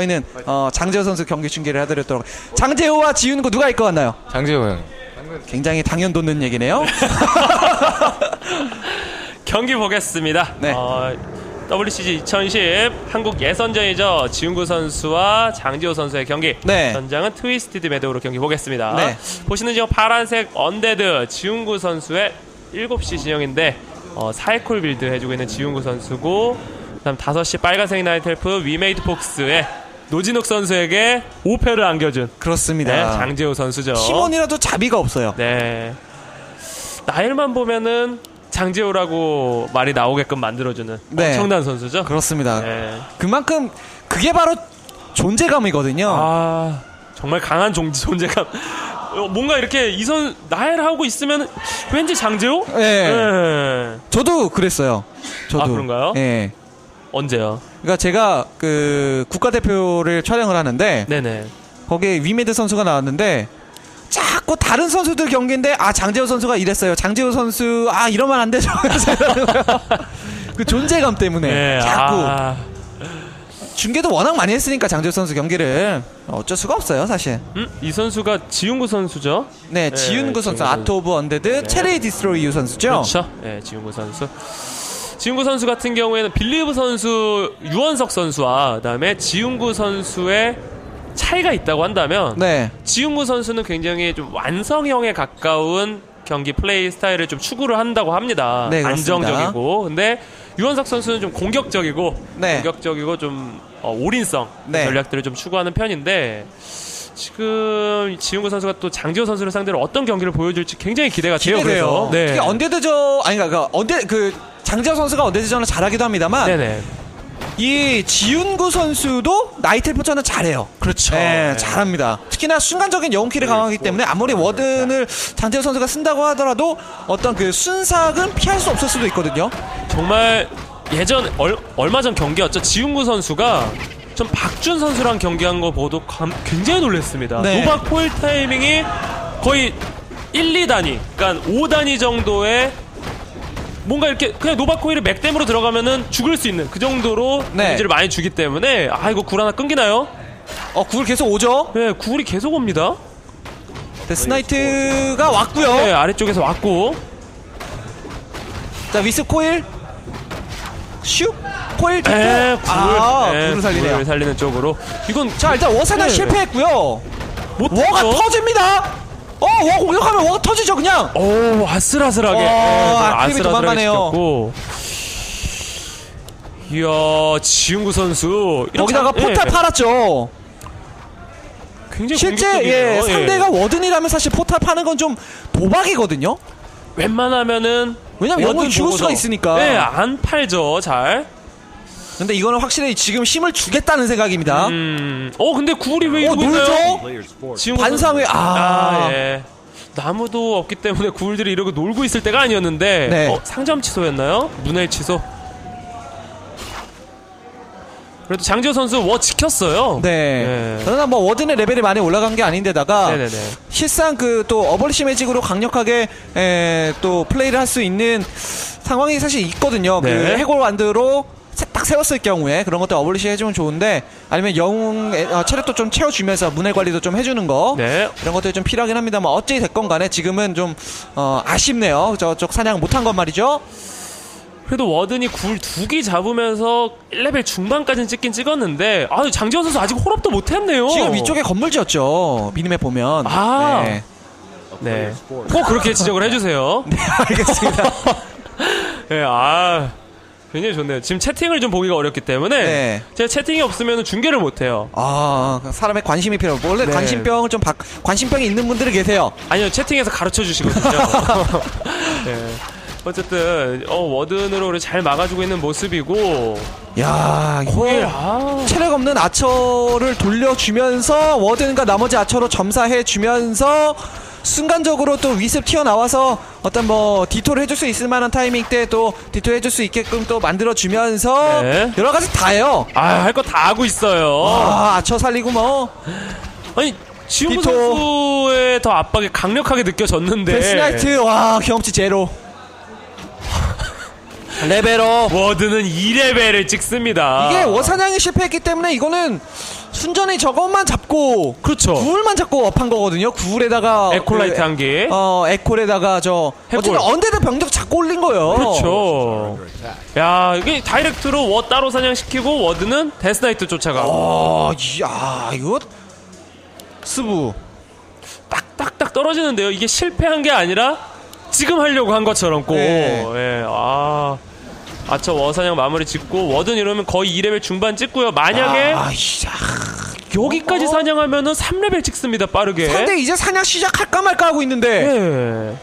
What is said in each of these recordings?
저희는 어, 장재호 선수 경기 중계를 해드렸도록 장재호와 지훈구 누가 일 것 같나요? 장재호 형. 굉장히 당연 돋는 얘기네요. 경기 보겠습니다. 네. 어, WCG 2010 한국 예선전이죠. 지훈구 선수와 장지호 선수의 경기. 네. 전장은 트위스티드 매듭으로 경기 보겠습니다. 네. 보시는 지금 파란색 언데드 지훈구 선수의 7시 진영인데 어, 사이콜 빌드 해주고 있는 지훈구 선수고 그다음 5시 빨간색 나이텔프 위메이드 폭스의 노진욱 선수에게 5패를 안겨준 그렇습니다. 네, 장지호 선수죠. 팀원이라도 자비가 없어요. 네. 나일만 보면은 장재호라고 말이 나오게끔 만들어주는 네. 엄청난 선수죠. 그렇습니다. 네. 그만큼 그게 바로 존재감이거든요. 아 정말 강한 종, 존재감. 어, 뭔가 이렇게 이선 나일 하고 있으면 왠지 장재호? 네. 네. 저도 그랬어요. 저도. 아, 그런가요? 예. 언제요? 그러니까 제가 그 국가대표를 촬영을 하는데 네네. 거기에 위메드 선수가 나왔는데 자꾸 다른 선수들 경기인데 아 장재호 선수가 이랬어요. 장재호 선수 아 이러면 안 되죠. 그 존재감 때문에 네. 자꾸 아, 중계도 워낙 많이 했으니까 장재호 선수 경기를 어쩔 수가 없어요 사실. 음? 이 선수가 지훈구 선수죠? 네, 네, 지윤구 선수, 지윤구 아트 오브 언데드, 체레이 디스트로이유 선수죠. 그렇죠. 네, 지훈구 선수. 지훈구 선수 같은 경우에는 빌리브 선수, 유원석 선수와 그다음에 지훈구 선수의 차이가 있다고 한다면 네, 지훈구 선수는 굉장히 좀 완성형에 가까운 경기 플레이 스타일을 좀 추구를 한다고 합니다. 네. 안정적이고. 근데 유원석 선수는 좀 공격적이고 네. 공격적이고 좀 어, 올인성 네. 전략들을 좀 추구하는 편인데 지금 지훈구 선수가 또 장지호 선수를 상대로 어떤 경기를 보여줄지 굉장히 기대가 돼요. 기대돼요. 그래서 네. 특히 언데드저 아니 그러니까 그 언데 그 장재호 선수가 언데드전을 잘하기도 합니다만 네네. 이 지윤구 선수도 나이텔포전은 잘해요. 그렇죠. 네, 네. 잘합니다. 특히나 순간적인 영웅키를 강하기 때문에 아무리 워든을 장재호 선수가 쓴다고 하더라도 어떤 그 순삭은 피할 수 없을 수도 있거든요. 정말 예전 얼, 얼마 전 경기였죠. 지훈구 선수가 전 박준 선수랑 경기한 거 보고 감- 굉장히 놀랐습니다. 네. 노박 포일 타이밍이 거의 1, 2단위, 그러니까 5단위 정도의 뭔가 이렇게 그냥 노박 코일이 맥댐으로 들어가면은 죽을 수 있는 그 정도로 네. 데미지를 많이 주기 때문에 아 이거 굴 하나 끊기나요? 어, 굴 계속 오죠. 네, 굴이 계속 옵니다. 데스나이트가 왔고요. 네, 아래쪽에서 왔고 자, 위스 코일. 슉. 코일 됐고. 네, 굴, 아, 네, 굴을 살리네요. 굴을 살리는 쪽으로 이건 자, 일단 워사나 네. 실패했고요. 못 워가 했죠? 터집니다. 어, 워 공격하면 워가 터지죠, 그냥. 오 아슬아슬하게 어, 네, 아크림이 도망가네요. 시켰고. 이야 지훈구 선수 거기다가 한- 포탈 예, 팔았죠. 굉장히 실제. 예, 예. 상대가 워든이라면 사실 포탈 파는 건 좀 도박이거든요. 웬만하면은 왜냐면 워든 죽을 보고서- 수가 있으니까. 네, 안 팔죠 잘. 근데 이거는 확실히 지금 힘을 주겠다는 생각입니다. 음, 어 근데 굴이 왜 어, 이러고 있나요? 놀죠? 지훈구 반상회 선수- 아, 아 예. 나무도 없기 때문에 굴들이 이러고 놀고 있을 때가 아니었는데 네. 어, 상점 취소였나요? 문의 취소. 그래도 장지호 선수 워 지켰어요. 네. 네. 저는 뭐 워든의 레벨이 많이 올라간 게 아닌데다가 네네네. 실상 그 또 어버리시 매직으로 강력하게 에, 또 플레이를 할 수 있는 상황이 사실 있거든요. 네. 그 해골 완드로 세- 딱 세웠을 경우에 그런 것들 어버리시 해주면 좋은데 아니면 영웅 에, 어, 체력도 좀 채워주면서 문해 관리도 좀 해주는 거 네. 이런 것들이 좀 필요하긴 합니다만 어찌 됐건 간에 지금은 좀 어, 아쉽네요. 저쪽 사냥 못한 건 말이죠. 그래도 워든이 굴 두 개 잡으면서 1레벨 중반까지는 찍긴 찍었는데 아 장지원 선수 아직 홀업도 못했네요. 지금 위쪽에 건물 지었죠. 미니맵 보면. 아. 네. 네. 꼭 그렇게 지적을 해주세요. 네, 알겠습니다. 네, 아 굉장히 좋네요. 지금 채팅을 좀 보기가 어렵기 때문에 네. 제가 채팅이 없으면 중계를 못 해요. 아, 사람의 관심이 필요하고 원래 네. 관심병을 좀 바, 관심병이 있는 분들이 계세요. 아니요 채팅에서 가르쳐 주시거든요. 네. 어쨌든 어, 워든으로 잘 막아주고 있는 모습이고 야, 이거 아 체력 없는 아처를 돌려주면서 워든과 나머지 아처로 점사해 주면서 순간적으로 또 위습 튀어나와서 어떤 뭐 디토를 해줄 수 있을 만한 타이밍 때 또 디토 해줄 수 있게끔 또 만들어 주면서 네. 여러 가지 다 해요. 아, 할 거 다 하고 있어요. 아, 아처 살리고 뭐 아니 지훈구 디토. 선수의 더 압박이 강력하게 느껴졌는데 데스나이트 와 경험치 제로. 레벨업. 워드는 2레벨을 찍습니다. 이게 워사냥이 실패했기 때문에 이거는 순전히 저것만 잡고 그렇죠. 구울만 잡고 업한 거거든요. 구울에다가 에콜라이트 그, 한 개. 어 에콜에다가 저. 어쨌든 언데드 병력 잡고 올린 거예요. 그렇죠. 야, 이게 다이렉트로 워 따로 사냥시키고 워드는 데스나이트 쫓아가. 어, 이야 이거 스부. 딱딱딱 떨어지는데요. 이게 실패한 게 아니라 지금 하려고 한 것처럼 꼭. 네. 예. 아. 아처 워사냥 마무리 짓고 워든 이러면 거의 2레벨 중반 찍고요. 만약에 아, 이야. 여기까지 사냥하면은 3레벨 찍습니다. 빠르게. 상대 이제 사냥 시작할까 말까 하고 있는데 네.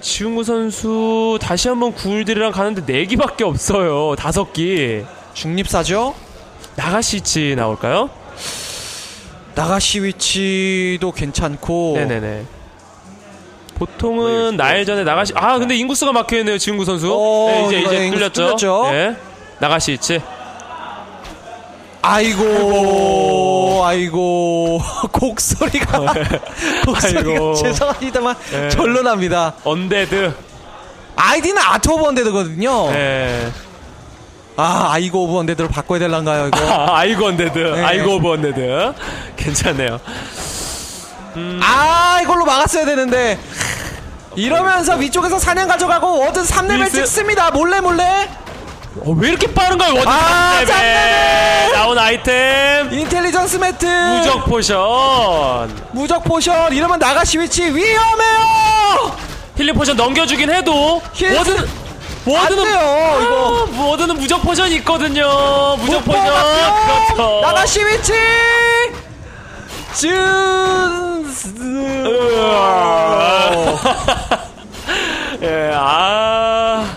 지웅구 선수 다시 한번 구울들이랑 가는데 4기밖에 없어요. 5기. 중립사죠. 나가시치 나올까요? 나가시 위치도 괜찮고 네네네. 보통은 나일 전에 나가시 아 근데 인구수가 막혀 있네요 지웅구 선수. 어, 네, 이제 이제 뚫렸죠. 뚫렸죠. 네. 나가시치. 아이고 아이고 곡소리가 곡소리가 아이고. 죄송합니다만 네. 절로 납니다. 언데드. 아이디는 아트 오브 언데드거든요. 네. 아 아이고 오브 언데드로 바꿔야 될란가요 이거? 아, 아이고 언데드. 네. 아이고 오브 언데드. 괜찮네요. 아 이걸로 막았어야 되는데 이러면서 위쪽에서 사냥 가져가고 워든 3레벨 미스. 찍습니다 몰래 몰래 어, 왜 이렇게 빠른가요? 워드 아, 3레벨. 아이템. 인텔리전스 매트 무적 포션. 무적 포션 이러면 나가시 위치 위험해요 힐링 포션 넘겨주긴 해도 힐- 안 워드는 돼요 이거 아, 워드는 무적 포션이 있거든요. 무적 포션. 그렇죠. 나가시 위치 준 예, 아.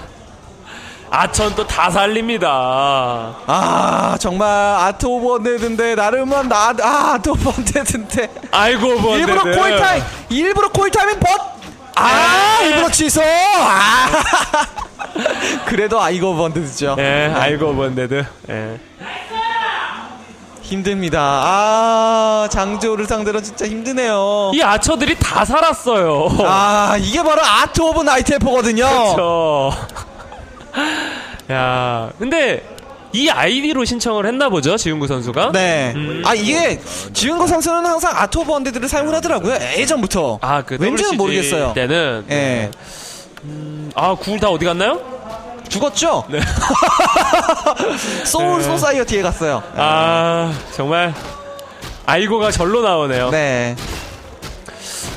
아천 또다 살립니다. 아 정말 아트 오브 언데드인데 나름은 나 아, 아트 오브 언데드인데 아이고 뭐 일부러 콜타임 일부러 콜타임인 벗아 네. 일부러 취소 아 그래도 아이고 번드죠 예, 아이고 뭔데드. 예. 힘듭니다 아 장조를 상대로 진짜 힘드네요 이 아처들이 다 살았어요. 아 이게 바로 아트 오브 나이트 에퍼거든요 그렇죠. 야, 근데 이 아이디로 신청을 했나 보죠, 지훈구 선수가? 네. 음. 아 이게 지은거 선수는 항상 아트 오브 언데드를 사용을 하더라고요 예전부터 아, 그 왠지는 모르겠어요 때는 예 아, 구울 다 어디 갔나요? 죽었죠? 네. 소울 네. 소사이어티에 갔어요 아, 정말 아이고가 절로 나오네요. 네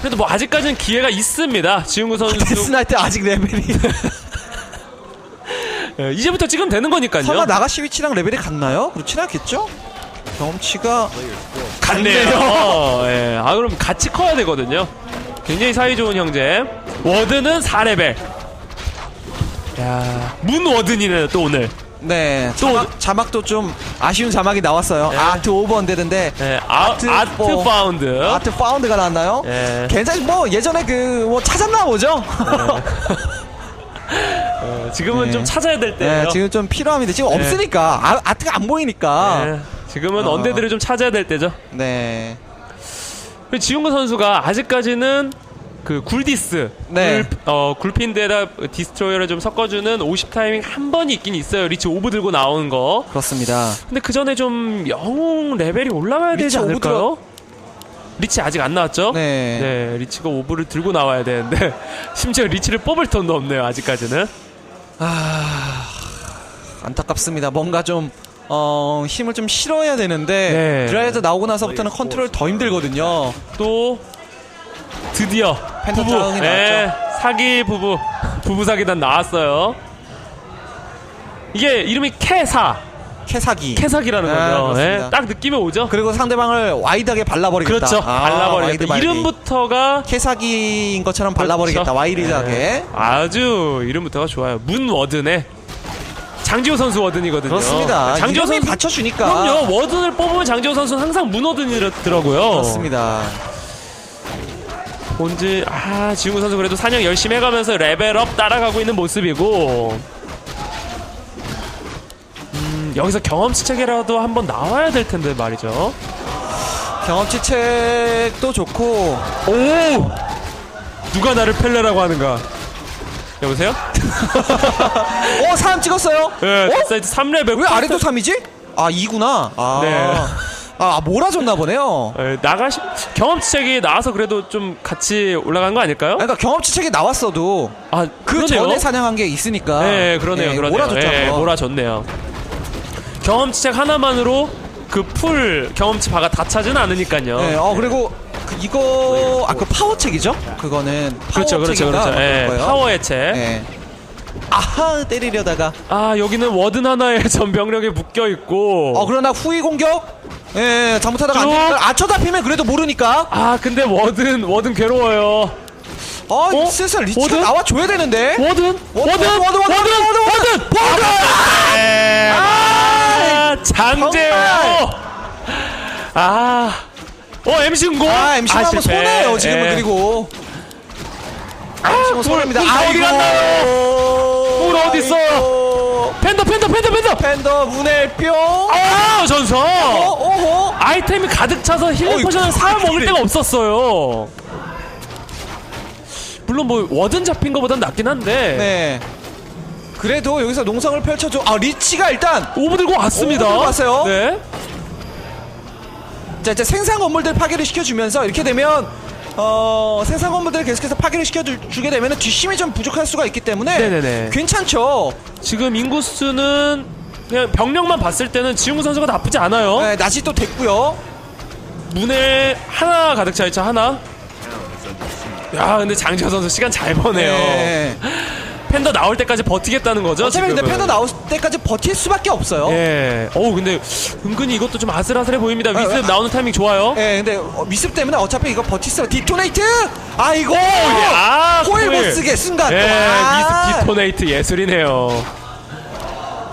그래도 뭐 아직까지는 기회가 있습니다. 지훈구 선수 데스나이트 아직 레벨이 예, 이제부터 찍으면 되는 거니까요. 설마 나가시 위치랑 레벨이 같나요? 그렇진 않겠죠? 경험치가 같네요. 예. 아 그럼 같이 커야 되거든요. 굉장히 사이 좋은 형제. 워든은 4레벨. 야, 문 워든이네요 또 오늘. 네 또 자막, 자막도 좀 아쉬운 자막이 나왔어요 네. 아트 오브 언데드인데 예, 아, 아트 아트, 뭐- 파운드. 아트 파운드가 나왔나요? 예. 괜찮이 뭐 예전에 그 뭐 찾았나 보죠? 어, 지금은 네. 좀 찾아야 될 때예요. 네, 지금 좀 필요합니다. 지금 네. 없으니까 아, 아트가 안 보이니까. 예, 지금은 어. 언데드를 좀 찾아야 될 때죠. 네. 그리고 지훈구 선수가 아직까지는 그 굴디스, 네. 굴, 어, 굴핀데다 디스트로이어를 좀 섞어주는 50 타이밍 한 번이 있긴 있어요. 리치 오브 들고 나오는 거. 그렇습니다. 근데 그 전에 좀 영웅 레벨이 올라가야 되지 않을까요? 리치 아직 안 나왔죠? 네. 네, 리치가 오브를 들고 나와야 되는데 심지어 리치를 뽑을 돈도 없네요. 아직까지는. 안타깝습니다. 뭔가 좀 어, 힘을 좀 실어야 되는데 네. 드라이드 나오고 나서부터는 컨트롤 더 힘들거든요. 또 드디어 펜타 부부, 다운이 네, 사기 부부, 부부 사기단 나왔어요. 이게 이름이 캐사, 캐사기. 캐사기라는 네, 거죠. 그렇습니다. 네, 딱 느낌이 오죠. 그리고 상대방을 와이드하게 발라버리겠다. 그렇죠. 아, 발라버리겠다. 와이드. 이름부터가 캐사기인 것처럼 발라버리겠다. 그렇죠. 와이드하게. 네, 아주 이름부터가 좋아요. 문 워든의 장지호 선수 워든이거든요. 그렇습니다. 장지호 이름이 선수 받쳐주니까. 그럼요. 워든을 뽑으면 장지호 선수는 항상 문 워든이더라고요. 그렇습니다. 본즈 아 지훈구 선수 그래도 사냥 열심히 해가면서 레벨업 따라가고 있는 모습이고 음, 여기서 경험치 책이라도 한번 나와야 될 텐데 말이죠. 경험치 책도 좋고 오 누가 나를 펠레라고 하는가? 여보세요? 어 사람 찍었어요. 네, 어? 사이트 3레벨 왜 아래도 3이지? 아 2구나. 아. 네. 아 몰아줬나 보네요. 에, 나가시 경험치 책이 나와서 그래도 좀 같이 올라간 거 아닐까요? 그러니까 경험치 책이 나왔어도 아 그 그러네요. 전에 사냥한 게 있으니까. 네, 그러네요, 예, 그러네요. 몰아줬죠. 예, 한번. 몰아줬네요. 경험치책 하나만으로 그 풀 경험치 바가 다 차지는 않으니까요. 네, 어 그리고 그 이거 아그 파워책이죠? 그거는 그렇죠, 그렇죠, 그렇죠. 예. 파워의 책. 예. 아하 때리려다가 아 여기는 워든 하나에 전병력에 묶여 있고. 어 그러나 후위 공격 예 잘못하다가 안 쭉. 되니까 아쳐 잡히면 그래도 모르니까 아 근데 워든 워든 괴로워요. 어, 어? 슬슬 리치가 워든? 나와 줘야 되는데 워든 워든 워든, 워든, 워든, 워든, 워든, 워든! 아, 장재호. 아. 어 MC 응고. 아 MC 한번 실패. 손해요 지금은 예. 그리고 MC는 손해입니다 꿀 어디 갔나요? 꿀 어디? 아이고. 팬더 팬더 팬더 팬더. 팬더 문해뿅 아 전선. 어, 오호 아이템이 가득 차서 힐링 포션을 사 먹을. 데가 없었어요. 물론 뭐 워든 잡힌 거보단 낫긴 한데 네 그래도 여기서 농성을 펼쳐줘 아 리치가 일단 오브 들고 왔습니다. 오브 들고 왔어요. 네. 자 이제 생산 건물들 파괴를 시켜주면서 이렇게 되면 어 생산 건물들 계속해서 파괴를 시켜주게 되면 뒷심이 좀 부족할 수가 있기 때문에 네네네. 괜찮죠 지금 인구수는 그냥 병력만 봤을 때는 지웅구 선수가 나쁘지 않아요. 네, 낮이 또 됐고요 문에 하나 가득 차 있죠 하나. 야 근데 장지호 선수 시간 잘 버네요. 네. 팬더 나올 때까지 버티겠다는 거죠. 어차피 근데 지금은. 팬더 나올 때까지 버틸 수밖에 없어요 예. 어우 근데 은근히 이것도 좀 아슬아슬해 보입니다. 위스 아, 아. 나오는 타이밍 좋아요. 예, 근데 어, 미습 때문에 어차피 이거 버틸 수 디토네이트 아이고 아, 코일 못 코일. 쓰게 순간 예, 아. 미스 디토네이트 예술이네요.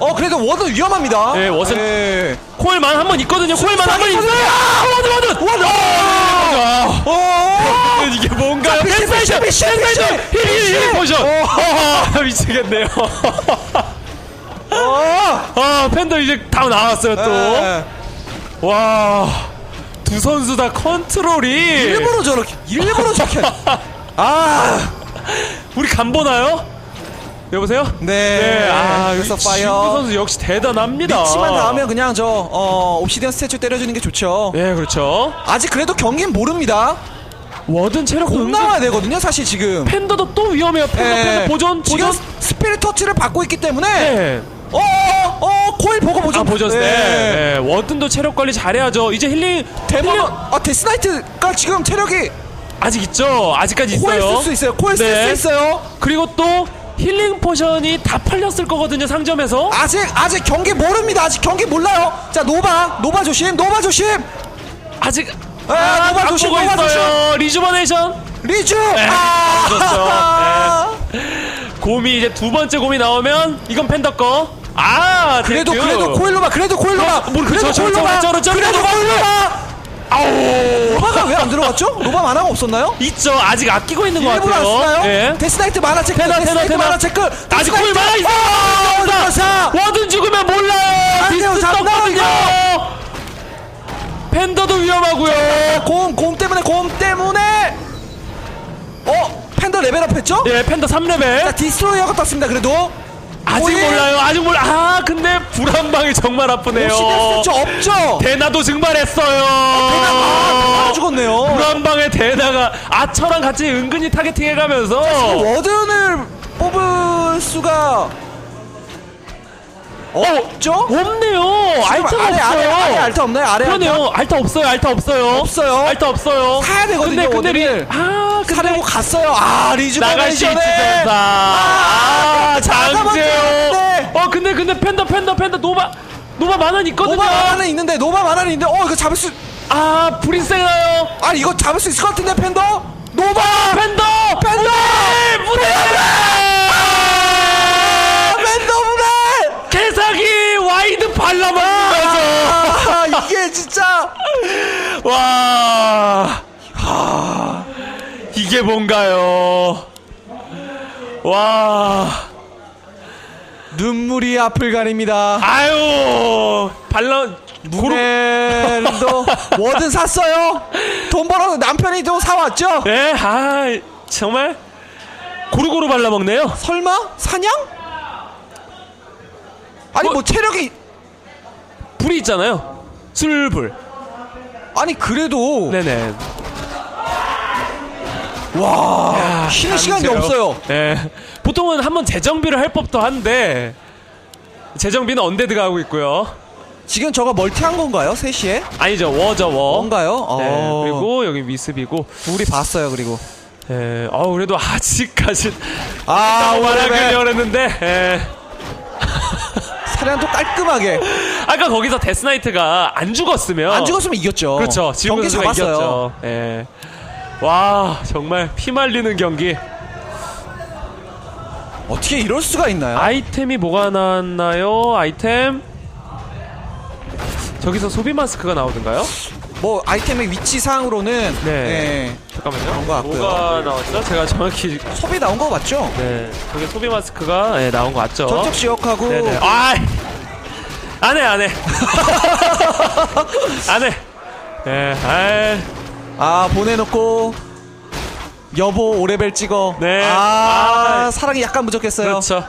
어 그래도 워든 위험합니다 예, 워든- 예. 코일만 한 번 있거든요. 코일만 한 번 있어요. 아, 워드 워드 워든 아, 어 이게 뭔가요? 미시, 미시, 미시, 힐힐힐 포션. 아, 미치겠네요. 어. 아 팬더 이제 다 나왔어요 또. 예. 와. 두 선수 다 컨트롤이 일부러 저렇게 일부러 저렇게 아 우리 간 보나요? 여보세요? 네. 아, 그래서 파이어. 선수 역시 대단합니다. 리치만 닿으면 그냥 저 어, 옵시디언 스태츄 때려주는 게 좋죠. 예, 그렇죠. 아직 그래도 경기는 모릅니다. 워든 체력 곧 은근- 나와야 되거든요, 사실 지금. 팬더도 또 위험해요. 팬더, 예. 팬더 보존, 지금 보존. 스피릿 터치를 받고 있기 때문에 네. 어, 어, 어, 코일 보고 보죠. 아, 보존. 네. 네. 워든도 체력 관리 잘해야죠. 이제 힐링 대만 힐링 아 데스나이트가 지금 체력이 아직 있죠. 아직까지 코일 있어요. 쓸 수 있어요. 코일 쓸수 네. 있어요. 그리고 또 힐링 포션이 다 팔렸을 거거든요. 상점에서. 아직 아직 경기 모릅니다. 아직 경기 몰라요. 자 노바 노바 조심 노바 조심 아직 아, 노바 안 조심, 보고 노바 있어요. 리주버네이션. 리주. 네, 아, 좋죠. 곰이 이제 두 번째 곰이 나오면 이건 팬더 거. 아, 그래도 땡큐. 그래도 코일로바 그래도 코일로바 어, 뭘 그래도 그쵸, 저, 저, 저, 저, 그래도 코일로바 아우. 노바가 왜 안 들어갔죠? 노바 만화가 없었나요? 있죠. 아직 아끼고 있는 것 일부러 안 같아요. 쓰나요? 예. 데스나이트 만화 체크 테너, 데스나이트 테너. 만화 체크 아직 코일 많아 있어. 사 워든 죽으면 몰라요. 잠깐만요. 떴거든요. 팬더도 곰, 곰 때문에 곰 때문에 어? 팬더 레벨업 했죠? 예, 팬더 3레벨. 자 디스트로이어가 떴습니다 그래도 아직 코일. 몰라요. 아직 몰라. 아, 근데 불한방이 정말 아프네요. 시대 스태치 없죠? 대나도 증발했어요. 아, 죽었네요 불한방의 대나가 아처랑 같이 은근히 타겟팅해가면서 워든을 뽑을 수가 없죠? 없네요. 알타가 아래, 없어요. 아래, 아래 알타 없나요? 아래 알타? 그러네요. 알타 없어요. 알타 없어요. 없어요. 알타 없어요. 사야 되거든요, 근데 근데 리. 아 근데 사려고 갔어요 아 리즈 나갈 수 있지 전사. 아, 아, 장재호. 어 근데 근데 팬더 팬더 팬더 노바 노바 만원 있거든요. 노바 만화는 있는데 노바 만화는 있는데 어 이거 잡을 수아 세나요? 아니 이거 잡을 수 있을 것 같은데 팬더 노바 팬더 팬더 무대 아, 팬더 무대 개사기 발라먹는 아 이게 진짜. 와. 하, 이게 뭔가요? 와. 눈물이 앞을 가립니다 아유 발라 무대도 뭐든 샀어요 돈 벌어 남편이 또 사왔죠 네, 아 정말 고루고루 발라먹네요. 설마 사냥 아니 뭐- 뭐 체력이 불이 있잖아요. 술불. 아니 그래도 네네. 와 쉬는 시간이 단체로. 없어요. 네. 보통은 한번 재정비를 할 법도 한데 재정비는 언데드가 하고 있고요. 지금 저거 멀티한 건가요? 3시에? 아니죠 워죠 워. 뭔가요? 네. 어. 그리고 여기 미습이고. 우리 봤어요 그리고 네. 어 그래도 아직까지 아 오늘 했는데. 예. 사냥도 깔끔하게 아까 거기서 데스나이트가 안 죽었으면 안 죽었으면 이겼죠. 그렇죠. 지금 경기 잡았어요. 이겼죠. 예. 와 정말 피 말리는 경기. 어떻게 이럴 수가 있나요? 아이템이 뭐가 나왔나요? 아이템 저기서 소비 마스크가 나오던가요? 뭐 아이템의 위치상으로는 네. 네. 잠깐만요. 그런 것 같고요. 뭐가 나왔죠? 제가 정확히 소비 나온 거 맞죠? 네 저기 소비 마스크가 예, 나온 거 맞죠? 전적 지역하고 네네. 아 안해 안해 안해. 예, 아아 보내놓고 여보 오레벨 찍어. 네. 아, 아. 사랑이 약간 부족했어요. 그렇죠.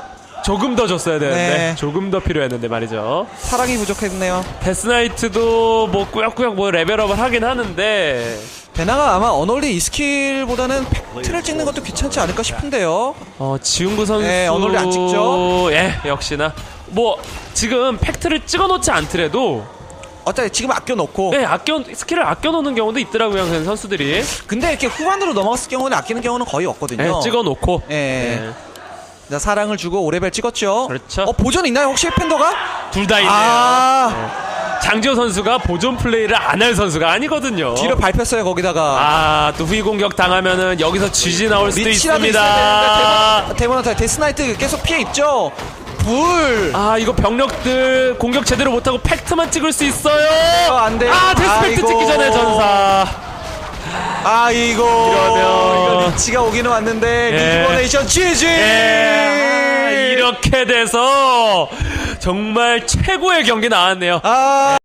조금 더 줬어야 되는데 네. 조금 더 필요했는데 말이죠. 사랑이 부족했네요. 데스나이트도 뭐 꾸역꾸역 뭐 레벨업을 하긴 하는데 베나가 아마 어널리 이 스킬보다는 팩트를 찍는 것도 귀찮지 않을까 싶은데요. 어 지훈구 선수 네, 언어를 안 찍죠? 예 역시나 뭐 지금 팩트를 찍어놓지 않더라도 어차피 지금 아껴놓고. 네 아껴 스킬을 아껴놓는 경우도 있더라고요 선수들이 근데 이렇게 후반으로 넘어갔을 경우는 아끼는 경우는 거의 없거든요. 네, 찍어놓고 예. 네, 자, 사랑을 주고 오레벨 찍었죠. 그렇죠. 어 보존 있나요 혹시 팬더가? 둘 다 있네요 아 장지호 선수가 보존 플레이를 안 할 선수가 아니거든요 뒤로 밟혔어요 거기다가. 아또 후위 공격 당하면은 여기서 쥐지 나올 수도 있습니다 데모나타 데스나이트 계속 피해 입죠. 불. 아 이거 병력들 공격 제대로 못하고 팩트만 찍을 수 있어요 어, 안 돼요. 아 데스 팩트 아이고. 찍기 전에 전사 아이고 이러면- 이거 리치가 오기는 왔는데 예. 리버네이션 GG 예, 이렇게 돼서 정말 최고의 경기 나왔네요. 아